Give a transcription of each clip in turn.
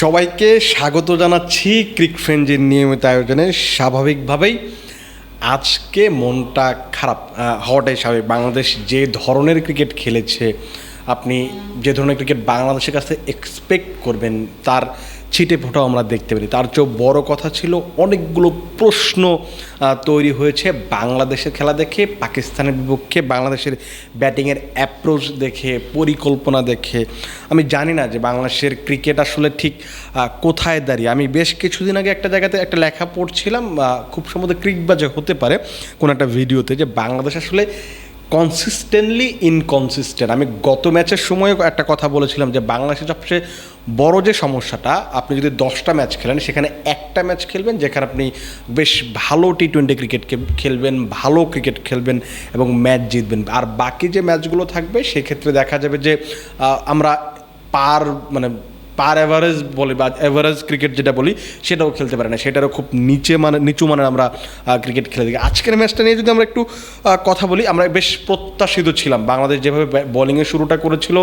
সবাইকে স্বাগত জানাচ্ছি ক্রিক ফ্রেন্ডের নিয়মিত আয়োজনে। স্বাভাবিকভাবেই আজকে মনটা খারাপ হওয়াটাই স্বাভাবিক। বাংলাদেশ যে ধরনের ক্রিকেট খেলেছে, আপনি যে ধরনের ক্রিকেট বাংলাদেশের কাছে এক্সপেক্ট করবেন, তার ছিটে ফোটাও আমরা দেখতে পারি তার চেয়েও বড় কথা ছিল অনেকগুলো প্রশ্ন তৈরি হয়েছে বাংলাদেশের খেলা দেখে, পাকিস্তানের বিপক্ষে বাংলাদেশের ব্যাটিংয়ের অ্যাপ্রোচ দেখে, পরিকল্পনা দেখে। আমি জানি না যে বাংলাদেশের ক্রিকেট আসলে ঠিক কোথায় দাঁড়িয়ে। আমি বেশ কিছুদিন আগে একটা জায়গাতে একটা লেখা পড়ছিলাম খুব সম্ভবত ক্রিকবাজে হতে পারে, কোনো একটা ভিডিওতে যে বাংলাদেশ আসলে কনসিস্টেন্টলি ইনকনসিস্টেন্ট আমি গত ম্যাচের সময়ও একটা কথা বলেছিলাম যে বাংলাদেশের সবচেয়ে বড় যে সমস্যাটা, আপনি যদি দশটা ম্যাচ খেলেন, সেখানে একটা ম্যাচ খেলবেন যেখানে আপনি বেশ ভালো টি টোয়েন্টি ক্রিকেট খেলবেন, ভালো ক্রিকেট খেলবেন এবং ম্যাচ জিতবেন। আর বাকি যে ম্যাচগুলো থাকবে, সেক্ষেত্রে দেখা যাবে যে আমরা পার মানে পার অ্যাভারেজ বলি বা অ্যাভারেজ ক্রিকেট যেটা বলি, সেটাও খেলতে পারে না। সেটারও খুব নিচে মানে নিচু মানের আমরা ক্রিকেট খেলে থাকি। আজকের ম্যাচটা নিয়ে যদি আমরা একটু কথা বলি, আমরা বেশ প্রত্যাশিত ছিলাম। বাংলাদেশ যেভাবে বোলিংয়ের শুরুটা করেছিল,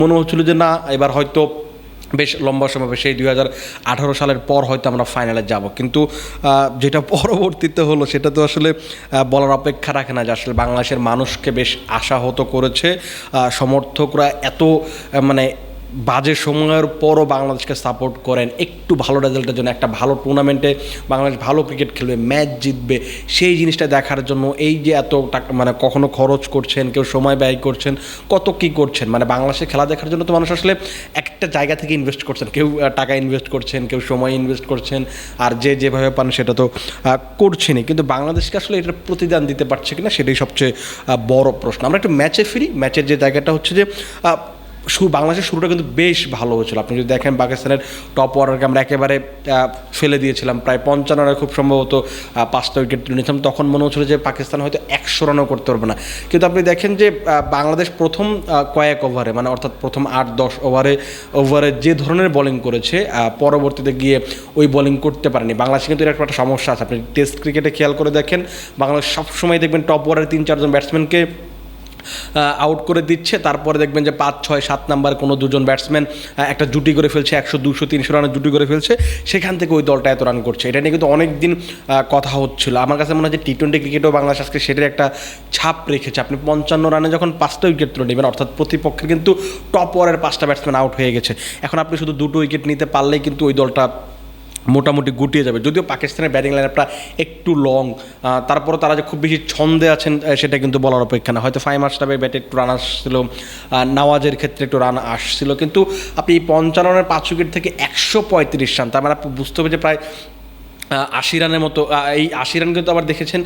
মনে হচ্ছিল যে না, এবার হয়তো বেশ লম্বা সময় সেই দুই হাজার আঠারো সালের পর হয়তো আমরা ফাইনালে যাব। কিন্তু যেটা পরবর্তীতে হলো, সেটা তো আসলে বলার অপেক্ষা রাখে না যে আসলে বাংলাদেশের মানুষকে বেশ আশাহত করেছে। সমর্থকরা এত মানে বাজে সময়ের পরও বাংলাদেশকে সাপোর্ট করেন। একটু ভালো রেজাল্টের জন্য, একটা ভালো টুর্নামেন্টে বাংলাদেশ ভালো ক্রিকেট খেলবে ম্যাচ জিতবে, সেই জিনিসটা দেখার জন্য এই যে এত টাকা মানে কখনো খরচ করছেন, কেউ সময় ব্যয় করছেন, কত কি করছেন? মানে বাংলাদেশে খেলা দেখার জন্য তো মানুষ আসলে একটা জায়গা থেকে ইনভেস্ট করছেন। কেউ টাকা ইনভেস্ট করছেন, কেউ সময় ইনভেস্ট করছেন, আর যে যেভাবে পান সেটা তো করছেনই। কিন্তু বাংলাদেশকে আসলে এটার প্রতিদান দিতে পারছে কিনা সেটাই সবচেয়ে বড় প্রশ্ন। আমরা একটু ম্যাচে ফিরি। ম্যাচের যে জায়গাটা হচ্ছে যে শুরু, বাংলাদেশের শুরুটা কিন্তু বেশ ভালো হয়েছিল। আপনি যদি দেখেন পাকিস্তানের টপ অর্ডারকে আমরা একেবারে ফেলে দিয়েছিলাম। প্রায় পঞ্চান্ন রানে খুব সম্ভবত পাঁচটা উইকেট তুলে নিয়েছিলাম। তখন মনে হচ্ছিল যে পাকিস্তান হয়তো একশো রানও করতে পারবে না। কিন্তু আপনি দেখেন যে বাংলাদেশ প্রথম কয়েক ওভারে মানে অর্থাৎ প্রথম আট, দশ ওভারে ওভারে যে ধরনের বোলিং করেছে পরবর্তীতে গিয়ে ওই বোলিং করতে পারেনি। বাংলাদেশে কিন্তু একটা সমস্যা আছে। আপনি টেস্ট ক্রিকেটে খেয়াল করে দেখেন, বাংলাদেশ সবসময় দেখবেন টপ ওভারের তিন, চারজন ব্যাটসম্যানকে আউট করে দিচ্ছে। তারপরে দেখবেন যে পাঁচ, ছয়, সাত নাম্বার কোনো দুজন ব্যাটসম্যান একটা জুটি করে ফেলছে, একশো, দুশো, তিনশো রানের জুটি করে ফেলছে। সেখান থেকে ওই দলটা এত রান করছে। এটা নিয়ে কিন্তু অনেক দিন কথা হচ্ছিল। আমার কাছে মনে হয় যে টি টোয়েন্টি ক্রিকেটও বাংলাদেশ আজকে সেটার একটা ছাপ রেখেছে। আপনি পঞ্চান্ন রানে যখন পাঁচটা উইকেট তুলে নেবেন, অর্থাৎ প্রতিপক্ষের কিন্তু টপ ওয়ারের পাঁচটা ব্যাটসম্যান আউট হয়ে গেছে। এখন আপনি শুধু দুটো উইকেট নিতে পারলেই কিন্তু ওই দলটা মোটামুটি গুটিয়ে যাবে। যদিও পাকিস্তানের ব্যাটিং লাইনআপটা একটু লং তারপরও তারা যে খুব বেশি ছন্দে আছেন সেটা কিন্তু বলার অপেক্ষা না। হয়তো ফাইভ মাস্টাবে ব্যাটে একটু রান আসছিল নাওয়াজের ক্ষেত্রে একটু রান আসছিল। কিন্তু আপনি পঞ্চান্ন রানের পাঁচ উইকেট থেকে একশো পঁয়ত্রিশ রান, তার মানে আপনি বুঝতে হবে যে প্রায় আশি রানের মতো এই আশি রান কিন্তু আবার দেখেছেন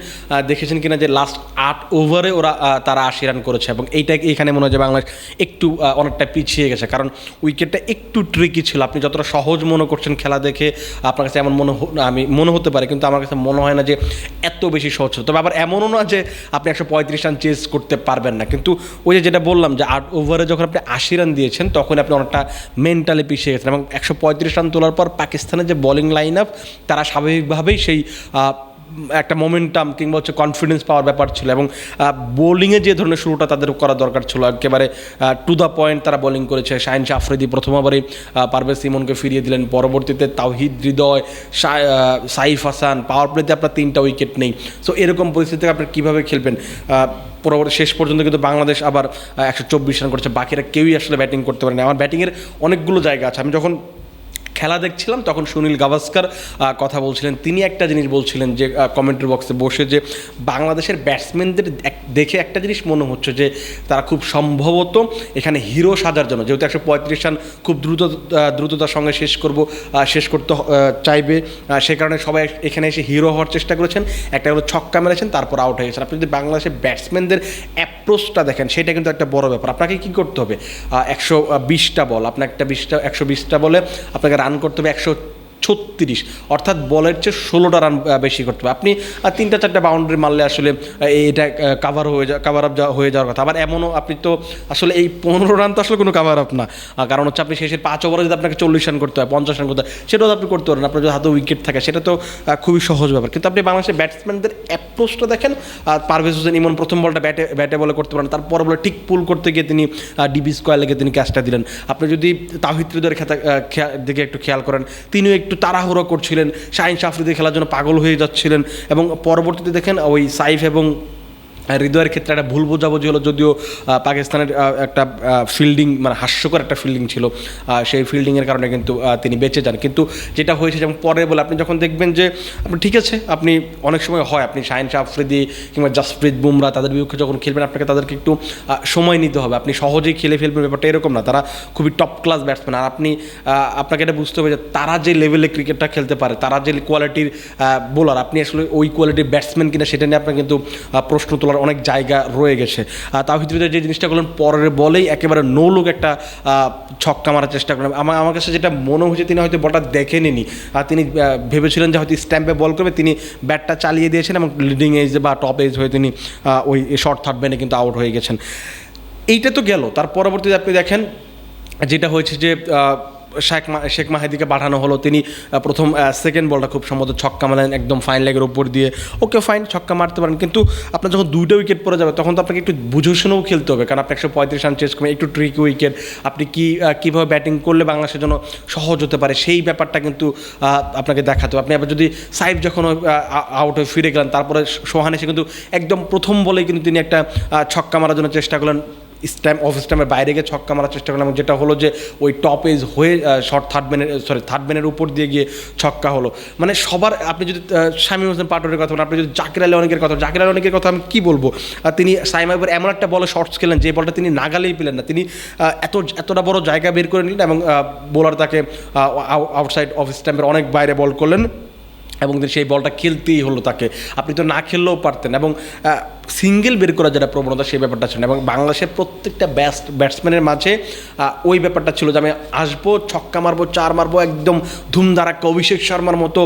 দেখেছেন কিনা যে লাস্ট আট ওভারে ওরা তারা আশি রান করেছে এবং এইটা এইখানে মনে হয় যে বাংলাদেশ একটু অনেকটা পিছিয়ে গেছে। কারণ উইকেটটা একটু ট্রিকি ছিল। আপনি যতটা সহজ মনে করছেন খেলা দেখে, আপনার কাছে এমন মনে আমি, মনে হতে পারে, কিন্তু আমার কাছে মনে হয় না যে এত বেশি সহজ ছিল। তবে আবার এমনও না যে আপনি একশো পঁয়ত্রিশ রান চেস করতে পারবেন না। কিন্তু ওই যে যেটা বললাম যে আট ওভারে যখন আপনি আশি রান দিয়েছেন তখন আপনি অনেকটা মেন্টালি পিছিয়ে গেছেন এবং একশো পঁয়ত্রিশ রান তোলার পর পাকিস্তানের যে বোলিং লাইন আপ তারা স্বাভাবিকভাবেই সেই একটা মোমেন্টাম কিংবা হচ্ছে কনফিডেন্স পাওয়ার ব্যাপার ছিল এবং বোলিংয়ে যে ধরনের শুরুটা তাদের করা দরকার ছিল একেবারে টু দ্য পয়েন্ট তারা বোলিং করেছে। শাহিন শাহ আফ্রিদি প্রথমবারই আহ, পারভেজ সিমনকে ফিরিয়ে দিলেন। পরবর্তীতে তাওহিদ হৃদয় সাইফ হাসান পাওয়ার প্লেতে আপনার তিনটা উইকেট নেই। সো এরকম পরিস্থিতিতে আপনি কীভাবে খেলবেন? পরবর্তী শেষ পর্যন্ত কিন্তু বাংলাদেশ আবার একশো চব্বিশ রান করেছে। বাকিরা কেউই আসলে ব্যাটিং করতে পারেনি। আমার ব্যাটিংয়ের অনেকগুলো জায়গা আছে। আমি যখন খেলা দেখছিলাম, তখন সুনীল গাভাস্কার কথা বলছিলেন। তিনি একটা জিনিস বলছিলেন যে কমেন্ট্রি বক্সে বসে যে, বাংলাদেশের ব্যাটসম্যানদের দেখে একটা জিনিস মনে হচ্ছে যে, তারা খুব সম্ভবত এখানে হিরো সাজার জন্য। যেহেতু একশো পঁয়ত্রিশ রান খুব দ্রুত দ্রুততার সঙ্গে শেষ করব শেষ করতে চাইবে সে কারণে সবাই এখানে এসে হিরো হওয়ার চেষ্টা করেছেন। একটা হলো ছক্কা মেরেছেন, তারপর আউট হয়ে গেছেন। আপনি যদি বাংলাদেশের ব্যাটসম্যানদের অ্যাপ্রোচটা দেখেন, সেটা কিন্তু একটা বড় ব্যাপার। আপনাকে কী করতে হবে? একশো বিশটা বল আপনার একটা বিশটা, একশো বিশটা বলে আপনাকে রান করতে হবে একশো ছত্রিশ। অর্থাৎ বলের চেয়ে ষোলোটা রান বেশি করতে হবে। আপনি তিনটা চারটা বাউন্ডারি মারলে আসলে এটা কাভার হয়ে যা কাভার আপ হয়ে যাওয়ার কথা। আবার এমনও আপনি তো আসলে এই পনেরো রান তো আসলে কোনো কাভার আপ না। কারণ হচ্ছে আপনি শেষের পাঁচ ওভারে যদি আপনাকে চল্লিশ রান করতে হয়, পঞ্চাশ রান করতে হয়, সেটাও আপনি করতে পারেন। আপনার যদি হাতে উইকেট থাকে, সেটা তো খুবই সহজ ব্যাপার। কিন্তু আপনি বাংলাদেশের ব্যাটসম্যানদের অ্যাপ্রোচটা দেখেন আর পারভেজ হোসেন ইমন প্রথম বলটা ব্যাটে ব্যাটে বলে করতে পারেন। তারপর বলে ঠিক পুল করতে গিয়ে তিনি ডিবি স্কোয়ার লেগে তিনি ক্যাচটা দিলেন। আপনি যদি তাহিত্রীদের খেতা দিকে একটু খেয়াল করেন, তিনিও একটু তাড়াহুড়ো করছিলেন, শাহিন সাফরিদি খেলার জন্য পাগল হয়ে যাচ্ছিলেন এবং পরবর্তীতে দেখেন ওই সাইফ এবং হৃদয়ের ক্ষেত্রে একটা ভুল বোঝাবুঝি হলো যদিও পাকিস্তানের একটা ফিল্ডিং মানে হাস্যকর একটা ফিল্ডিং ছিল সেই ফিল্ডিংয়ের কারণে কিন্তু তিনি বেঁচে যান। কিন্তু যেটা হয়েছে যেমন পরে বলে, আপনি যখন দেখবেন যে, আপনি ঠিক আছে, আপনি অনেক সময় হয়, আপনি শাহিন শাহ আফ্রিদি কিংবা জাসপ্রীত বুমরা তাদের বিপক্ষে যখন খেলবেন, আপনাকে তাদেরকে একটু সময় নিতে হবে। আপনি সহজেই খেলে ফেলবেন, ব্যাপারটা এরকম না। তারা খুবই টপ ক্লাস ব্যাটসম্যান আর আপনি আপনাকে এটা বুঝতে হবে যে, তারা যে লেভেলে ক্রিকেটটা খেলতে পারে, তারা যে কোয়ালিটির বোলার আপনি আসলে ওই কোয়ালিটির ব্যাটসম্যান কিনা, সেটা নিয়ে আপনার কিন্তু প্রশ্ন তোলার অনেক জায়গা রয়ে গেছে। আর তাও ভিতরে যে জিনিসটা করলেন পরের বলেই একেবারে নো লোক একটা ছক্কা মারার চেষ্টা করলেন আমার আমার কাছে যেটা মনে হয়েছে, তিনি হয়তো বলটা দেখেনি আর তিনি ভেবেছিলেন যে হয়তো স্ট্যাম্পে বল করবে, তিনি ব্যাটটা চালিয়ে দিয়েছেন এবং লিডিং এজ বা টপ এজ হয়ে তিনি ওই শর্ট থার্ড ব্যানে কিন্তু আউট হয়ে গেছেন। এইটা তো গেল। তার পরবর্তীতে আপনি দেখেন, যেটা হয়েছে যে শেখ শেখ মাহিদিকে পাঠানো হলো, তিনি প্রথম সেকেন্ড বলটা খুব সম্ভবত ছক্কা মারেন একদম ফাইন লেগের উপর দিয়ে। ওকে ফাইন ছক্কা মারতে পারেন। কিন্তু আপনার যখন দুইটা উইকেট পড়ে যাবে, তখন তো আপনাকে একটু বুঝে শুনেও খেলতে হবে, কারণ আপনি একশো পঁয়ত্রিশ রান চেস করবেন, একটু ট্রিক উইকেট আপনি কি কীভাবে ব্যাটিং করলে বাংলাদেশের জন্য সহজ হতে পারে, সেই ব্যাপারটা কিন্তু আপনাকে দেখাতে হবে। আপনি আবার যদি সাইফ যখন আউট হয়ে ফিরে গেলেন, তারপরে সোহান এসে কিন্তু একদম প্রথম বলেই কিন্তু তিনি একটা ছক্কা মারার জন্য চেষ্টা করলেন। স্ট্যাম্প অফ স্ট্যাম্পের বাইরে গিয়ে ছক্কা মারার চেষ্টা করলাম। যেটা হলো যে ওই টপ এজ হয়ে শর্ট থার্ড ম্যানের সরি থার্ড ম্যানের উপর দিয়ে গিয়ে ছক্কা হলো। মানে সবার, আপনি যদি শামীম হোসেন পাটোয়ারের কথা বলেন, আপনি যদি জাকির আলী অনেকের কথা জাকির আলী অনেকের কথা আমি কী বলব? তিনি সাইমা এবার এমন একটা বলে শর্টস খেলেন, যে বলটা তিনি নাগালেই পেলেন না। তিনি এত, এতটা বড় জায়গা বের করে নিলেন এবং বোলার তাকে আউটসাইড অফ স্ট্যাম্পের অনেক বাইরে বল করলেন। এবং সেই বলটা খেলতেই হলো তাকে। আপনি তো না খেললেও পারতেন। এবং সিঙ্গেল বের করার যেটা প্রবণতা, সেই ব্যাপারটা ছিল না। এবং বাংলাদেশের প্রত্যেকটা ব্যাস্ট ব্যাটসম্যানের মাঝে ওই ব্যাপারটা ছিল যে আমি আসব, ছক্কা মারবো, চার মারবো, একদম ধুমধারাক্কা অভিষেক শর্মার মতো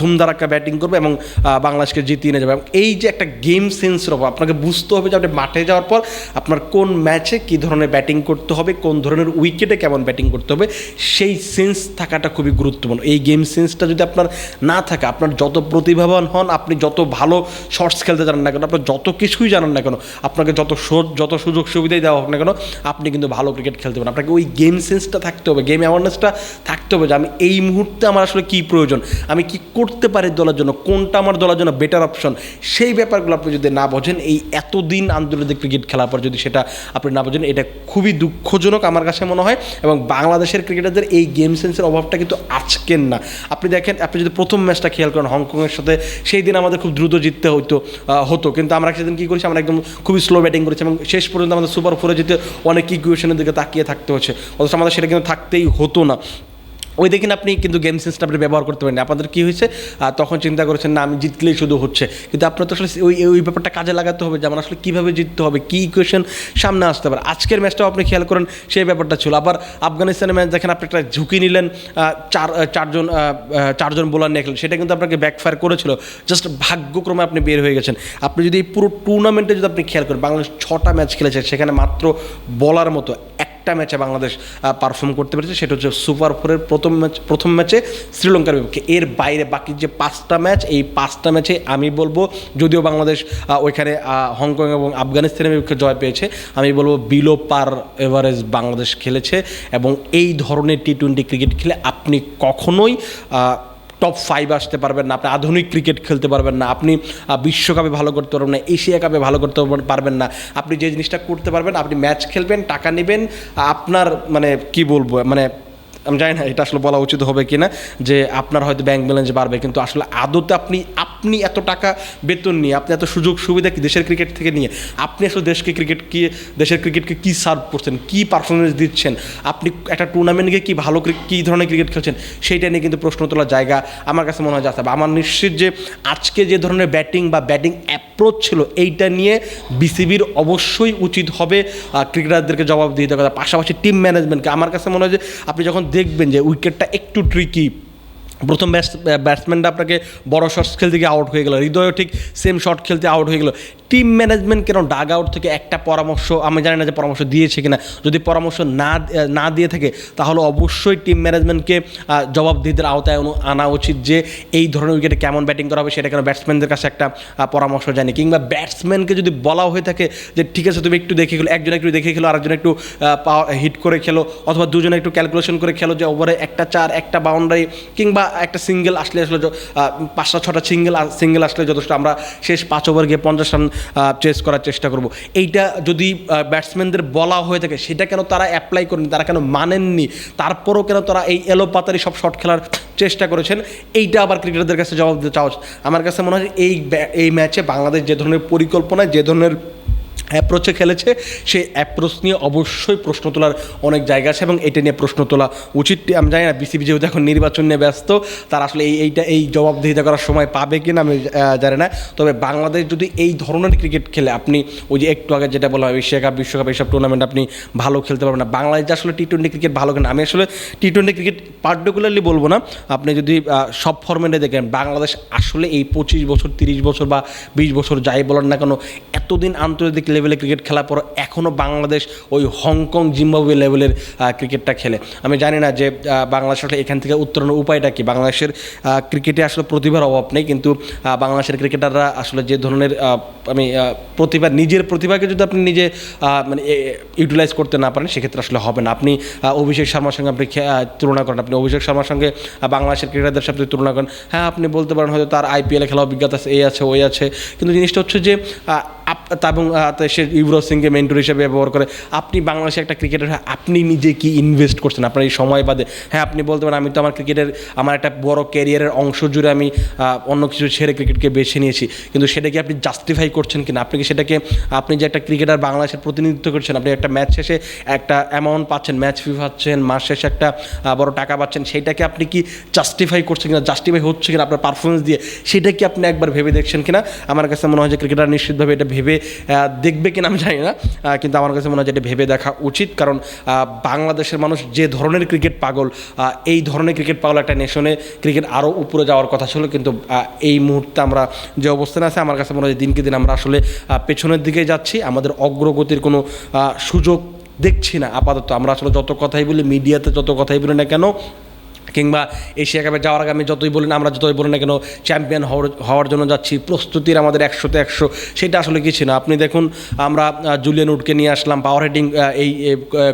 ধুমধারাক্কা ব্যাটিং করবে এবং বাংলাদেশকে জিতিয়ে নিয়ে যাবে এবং এই যে একটা গেম সেন্সের অভাব, আপনাকে বুঝতে হবে যে আপনি মাঠে যাওয়ার পর আপনার কোন ম্যাচে কী ধরনের ব্যাটিং করতে হবে, কোন ধরনের উইকেটে কেমন ব্যাটিং করতে হবে, সেই সেন্স থাকাটা খুবই গুরুত্বপূর্ণ এই গেম সেন্সটা যদি আপনার না থাকে, আপনার যত প্রতিভাবান হন, আপনি যত ভালো শর্টস খেলতে জানেন না কেন, আপনার যত কিছুই জানেন না কেন। আপনাকে যত যত সুযোগ সুবিধাই দেওয়া হোক না কেন, আপনি কিন্তু ভালো ক্রিকেট খেলতে পারেন। আপনাকে ওই গেম সেন্সটা থাকতে হবে গেম অ্যাওয়ারনেসটা থাকতে হবে যে আমি এই মুহূর্তে আমার আসলে কী প্রয়োজন, আমি কি করতে পারি দলের জন্য, কোনটা আমার দলের জন্য বেটার অপশন সেই ব্যাপারগুলো আপনি যদি না বোঝেন, এই এতদিন আন্তর্জাতিক ক্রিকেট খেলার পর যদি সেটা আপনি না বোঝেন, এটা খুবই দুঃখজনক আমার কাছে মনে হয় এবং বাংলাদেশের ক্রিকেটারদের এই গেম সেন্সের অভাবটা কিন্তু আজকের না। আপনি দেখেন, আপনি যদি প্রথম ম্যাচটা খেয়াল করেন, হংকংয়ের সাথে, সেই দিন আমাদের খুব দ্রুত জিততে হতো হতো। কিন্তু আমরা সেদিন কী করেছি? আমরা একদম খুবই স্লো ব্যাটিং করেছি এবং শেষ পর্যন্ত আমাদের সুপার ফোরে যেতে অনেক ইকুয়েশনের দিকে তাকিয়ে থাকতে হচ্ছে। অথচ আমাদের সেটা কিন্তু থাকতেই হতো না। ওই দেখেন আপনি কিন্তু গেম আপনি ব্যবহার করতে পারেন আপনাদের কী হয়েছে? তখন চিন্তা করেছেন, না, আমি জিতলেই শুধু হচ্ছে। কিন্তু আপনার তো আসলে ওই ওই ব্যাপারটা কাজে লাগাতে হবে, যে আমার আসলে কীভাবে জিততে হবে, কী ইকুয়েশন সামনে আসতে পারে। আজকের ম্যাচটাও আপনি খেয়াল করেন, সেই ব্যাপারটা ছিল। আবার আফগানিস্তানের ম্যাচ দেখেন, আপনি একটা ঝুঁকি নিলেন চার চারজন চারজন বোলার নিয়ে সেটা কিন্তু আপনাকে ব্যাকফায়ার করেছিল। জাস্ট ভাগ্যক্রমে আপনি বের হয়ে গেছেন। আপনি যদি এই পুরো টুর্নামেন্টে যদি আপনি খেয়াল করেন, বাংলাদেশ ছটা ম্যাচ খেলেছে, সেখানে মাত্র বলার মতো একটা ম্যাচে বাংলাদেশ পারফর্ম করতে পেরেছে, সেটা হচ্ছে সুপার ফোরের প্রথম ম্যাচ, প্রথম ম্যাচে শ্রীলঙ্কার বিপক্ষে। এর বাইরে বাকি যে পাঁচটা ম্যাচ, এই পাঁচটা ম্যাচে আমি বলব, যদিও বাংলাদেশ ওইখানে হংকং এবং আফগানিস্তানের বিপক্ষে জয় পেয়েছে, আমি বলব বিলো পার এভারেজ বাংলাদেশ খেলেছে, এবং এই ধরনের টি টোয়েন্টি ক্রিকেট খেলে আপনি কখনোই টপ ফাইভ আসতে পারবেন না, আপনি আধুনিক ক্রিকেট খেলতে পারবেন না, আপনি বিশ্বকাপে ভালো করতে পারবেন না, এশিয়া কাপে ভালো করতে পারবেন না। আপনি যে জিনিসটা করতে পারবেন, আপনি ম্যাচ খেলবেন, টাকা নেবেন আপনার মানে কি বলব মানে আমি জানি না এটা আসলে বলা উচিত হবে কি না যে আপনার হয়তো ব্যাংক ব্যালেন্স বাড়বে, কিন্তু আসলে আদতে আপনি আপনি এত টাকা বেতন নিয়ে, আপনি এত সুযোগ সুবিধা কি দেশের ক্রিকেট থেকে নিয়ে, আপনি আসলে দেশকে ক্রিকেট কি, দেশের ক্রিকেটকে কী সার্ভ করছেন, কী পারফরমেন্স দিচ্ছেন, আপনি একটা টুর্নামেন্টকে কী ভালো কী ধরনের ক্রিকেট খেলছেন, সেইটা নিয়ে কিন্তু প্রশ্ন তোলার জায়গা আমার কাছে মনে হয় যাচ্ছে আমার নিশ্চিত যে আজকে যে ধরনের ব্যাটিং বা ব্যাটিং অ্যাপ্রোচ ছিল এইটা নিয়ে বিসিবির অবশ্যই উচিত হবে ক্রিকেটারদেরকে জবাব দেওয়ার কথা পাশাপাশি টিম ম্যানেজমেন্টকে আমার কাছে মনে হয় যে আপনি যখন দেখবেন যে উইকেটটা একটু ট্রিকি প্রথম ব্যাটসম্যানটা আপনাকে বড় শর্টস খেলতে গিয়ে আউট হয়ে গেল। হৃদয়ও ঠিক সেম শর্ট খেলতে আউট হয়ে গেল। টিম ম্যানেজমেন্ট কেন ডাগ আউট থেকে একটা পরামর্শ, আমি জানি না যে পরামর্শ দিয়েছে কিনা, যদি পরামর্শ না না দিয়ে থাকে, তাহলে অবশ্যই টিম ম্যানেজমেন্টকে জবাবদিহিদের আওতায় আনো- উচিত যে এই ধরনের উইকেটে কেমন ব্যাটিং করা হবে, সেটা কেন ব্যাটসম্যানদের কাছে একটা পরামর্শ জানি। কিংবা ব্যাটসম্যানকে যদি বলা হয়ে থাকে যে, ঠিক আছে, তুমি একটু দেখে খেলো, একজন একটু দেখে খেলো, আরেকজন একটু হিট করে খেলো, অথবা দুজনে একটু ক্যালকুলেশন করে খেলো যে ওভারে একটা চার, একটা বাউন্ডারি কিংবা একটা সিঙ্গেল আসলে আসলে পাঁচটা, ছটা সিঙ্গেল সিঙ্গেল আসলে যথেষ্ট আমরা শেষ পাঁচ ওভার গিয়ে পঞ্চাশ রান চেস করার চেষ্টা করব এইটা যদি ব্যাটসম্যানদের বলা হয়ে থাকে, সেটা কেন তারা অ্যাপ্লাই করেনি, তারা কেন মানেননি, তারপরও কেন তারা এই এলো পাতারি সব শট খেলার চেষ্টা করেছেন, এইটা আবার ক্রিকেটারদের কাছে জবাব দিতে চাওয়া। আমার কাছে মনে হয় এই এই ম্যাচে বাংলাদেশ যে ধরনের পরিকল্পনা যে ধরনের অ্যাপ্রোচে খেলেছে সেই অ্যাপ্রোচ নিয়ে অবশ্যই প্রশ্ন তোলার অনেক জায়গা আছে এবং এটা নিয়ে প্রশ্ন তোলা উচিত। আমি জানি না বিসিবি যেহেতু এখন নির্বাচন নিয়ে ব্যস্ত, তারা আসলে এই এইটা এই জবাবদিহিতা করার সময় পাবে কিনা আমি জানি না। তবে বাংলাদেশ যদি এই ধরনের ক্রিকেট খেলে, আপনি ওই যে একটু আগে যেটা বলা হয়, এশিয়া কাপ, বিশ্বকাপ, এইসব টুর্নামেন্ট আপনি ভালো খেলতে পারবেন না। বাংলাদেশ আসলে টি টোয়েন্টি ক্রিকেট ভালো খেলে আমি আসলে টি টোয়েন্টি ক্রিকেট পার্টিকুলারলি বলব না। আপনি যদি সব ফরম্যাটে দেখেন, বাংলাদেশ আসলে এই পঁচিশ বছর, তিরিশ বছর বা বিশ বছর যাই বলেন না কেন, এতদিন আন্তর্জাতিক লেভেলে ক্রিকেট খেলার পর এখনও বাংলাদেশ ওই হংকং জিম্বাবুয়ে লেভেলের ক্রিকেটটা খেলে। আমি জানি না যে বাংলাদেশ এখান থেকে উত্তরণের উপায়টা কি? বাংলাদেশের ক্রিকেটে আসলে প্রতিভার অভাব নেই, কিন্তু বাংলাদেশের ক্রিকেটাররা আসলে যে ধরনের আমি প্রতিভা, নিজের প্রতিভাকে যদি আপনি নিজে মানে ইউটিলাইজ করতে না পারেন, সেক্ষেত্রে আসলে হবে না। আপনি অভিষেক শর্মার সঙ্গে আপনি তুলনা করেন। আপনি অভিষেক শর্মার সঙ্গে বাংলাদেশের ক্রিকেটারদের সাথে তুলনা করেন হ্যাঁ আপনি বলতে পারেন হয়তো তার আইপিএলে খেলা অভিজ্ঞতা এই আছে, ওই আছে। কিন্তু জিনিসটা হচ্ছে যে এবং তা সে ইউবরাজ সিংকে মেন্টর হিসেবে ব্যবহার করে। আপনি বাংলাদেশে একটা ক্রিকেটার আপনি নিজে কি ইনভেস্ট করছেন? আপনার এই সময় বাদে হ্যাঁ আপনি বলতে পারেন আমি তো আমার ক্রিকেটের আমার একটা বড় ক্যারিয়ারের অংশ জুড়ে আমি অন্য কিছু ছেড়ে ক্রিকেটকে বেছে নিয়েছি। কিন্তু সেটাকে আপনি জাস্টিফাই করছেন কিনা? আপনি কি সেটাকে আপনি যে একটা ক্রিকেটার বাংলাদেশের প্রতিনিধিত্ব করছেন আপনি একটা ম্যাচ শেষে একটা অ্যামাউন্ট পাচ্ছেন ম্যাচ ফি পাচ্ছেন মাস শেষে একটা বড় টাকা পাচ্ছেন সেইটাকে আপনি কি জাস্টিফাই করছেন কিনা জাস্টিফাই হচ্ছে কিনা আপনার পারফরমেন্স দিয়ে সেটা কি আপনি একবার ভেবে দেখছেন কিনা? আমার কাছে মনে হয় যে ক্রিকেটার নিশ্চিতভাবে এটা ভেবে আহ, দেখবে কিনা আমি জানি না। কিন্তু আমার কাছে মনে হয় যে এটা ভেবে দেখা উচিত। কারণ বাংলাদেশের মানুষ যে ধরনের ক্রিকেট পাগল এই ধরনের ক্রিকেট পাগল একটা নেশনে ক্রিকেট আরও উপরে যাওয়ার কথা ছিল। কিন্তু এই মুহূর্তে আমরা যে অবস্থানে আছে, আমার কাছে মনে হয় দিনকে দিন আমরা আসলে পেছনের দিকে যাচ্ছি। আমাদের অগ্রগতির কোনো সুযোগ দেখছি না। আপাতত আমরা আসলে যত কথাই বলি, মিডিয়াতে যত কথাই বলি না কেন কিংবা এশিয়া কাপে যাওয়ার আগে আমি যতই বলি না, আমরা যতই বলি না কেন চ্যাম্পিয়ন হওয়ার হওয়ার জন্য যাচ্ছি। প্রস্তুতির আমাদের একশোতে একশো। সেটা আসলে কিছু না। আপনি দেখুন, আমরা জুলিয়ান উডকে নিয়ে আসলাম পাওয়ার হেডিং এই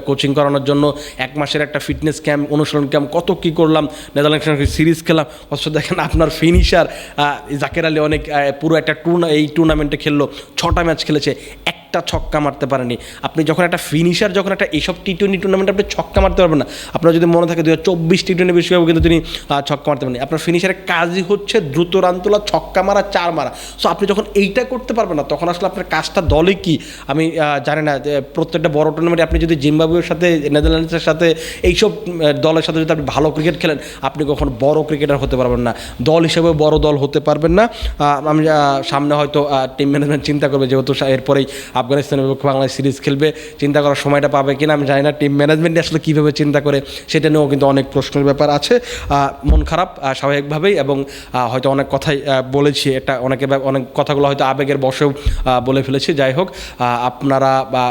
কোচিং করানোর জন্য। এক মাসের একটা ফিটনেস ক্যাম্প অনুশীলন ক্যাম্প কত কী করলাম নেদারল্যান্ডস সিরিজ খেলাম। অথচ দেখেন আপনার ফিনিশার জাকের আলী অনেক পুরো একটা টুর্না এই টুর্নামেন্টে খেললো, ছটা ম্যাচ খেলেছে। একটা ছক্কা মারতে পারেনি। আপনি যখন একটা ফিনিশার যখন একটা এইসব টি টোয়েন্টি টুর্নামেন্টে আপনি ছক্কা মারতে পারবেন না। আপনার যদি মনে থাকে দু হাজার চব্বিশ টি টোয়েন্টি বিশ্বকাপে কিন্তু তিনি ছক্কা মারতে পারেনি আপনার ফিনিশারের কাজই হচ্ছে দ্রুত রান তোলা, ছক্কা মারা, চার মারা। সো আপনি যখন এইটা করতে পারবেন না, তখন আসলে আপনার কাজটা দলে কি? আমি জানি না প্রত্যেকটা বড় টুর্নামেন্টে আপনি যদি জিম্বাবুয়ের সাথে, নেদারল্যান্ডসের সাথে, এইসব দলের সাথে যদি আপনি ভালো ক্রিকেট খেলেন, আপনি কখন বড় ক্রিকেটার হতে পারবেন না। দল হিসেবে বড় দল হতে পারবেন না। আমি সামনে হয়তো টিম ম্যানেজমেন্ট চিন্তা করবে, যেহেতু এরপরেই আফগানিস্তানের বিপক্ষে বাংলাদেশ সিরিজ খেলবে, চিন্তা করার সময়টা পাবে কিনা আমি জানি না। টিম ম্যানেজমেন্ট আসলে কীভাবে চিন্তা করে সেটা নিয়েও কিন্তু অনেক প্রশ্নের ব্যাপার আছে। মন খারাপ স্বাভাবিকভাবেই এবং হয়তো অনেক কথাই বলেছি, এটা অনেকে অনেক কথাগুলো হয়তো আবেগের বসেও বলে ফেলেছি। যাই হোক আপনারা বা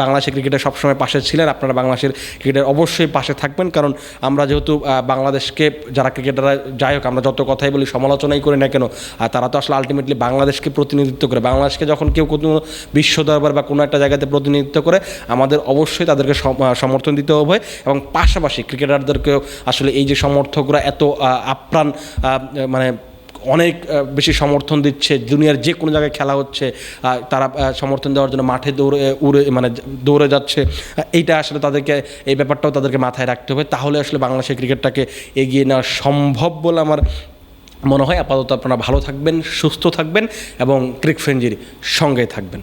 বাংলাদেশের ক্রিকেটের সবসময় পাশে ছিলেন। আপনারা বাংলাদেশের ক্রিকেটের অবশ্যই পাশে থাকবেন। কারণ আমরা যেহেতু বাংলাদেশকে যারা ক্রিকেটাররা যাই হোক, আমরা যত কথাই বলি, সমালোচনাই করি না কেন, আর তারা তো আসলে আলটিমেটলি বাংলাদেশকে প্রতিনিধিত্ব করে। বাংলাদেশকে যখন কেউ কোনো বিশ্ব দরবার বা কোনো একটা জায়গাতে প্রতিনিধিত্ব করে, আমাদের অবশ্যই তাদেরকে সমর্থন দিতে হবে এবং পাশাপাশি ক্রিকেটারদেরকেও আসলে এই যে সমর্থকরা এত আপ্রাণ মানে অনেক বেশি সমর্থন দিচ্ছে। দুনিয়ার যে কোনো জায়গায় খেলা হচ্ছে তারা সমর্থন দেওয়ার জন্য মাঠে দৌড়ে, উড়ে মানে দৌড়ে যাচ্ছে। এইটা আসলে তাদেরকে, এই ব্যাপারটাও তাদেরকে মাথায় রাখতে হবে। তাহলে আসলে বাংলাদেশের ক্রিকেটটাকে এগিয়ে নেওয়া সম্ভব বলে আমার মনে হয়। আপাতত আপনারা ভালো থাকবেন, সুস্থ থাকবেন এবং ক্রিক ফ্রেঞ্জির সঙ্গে থাকবেন।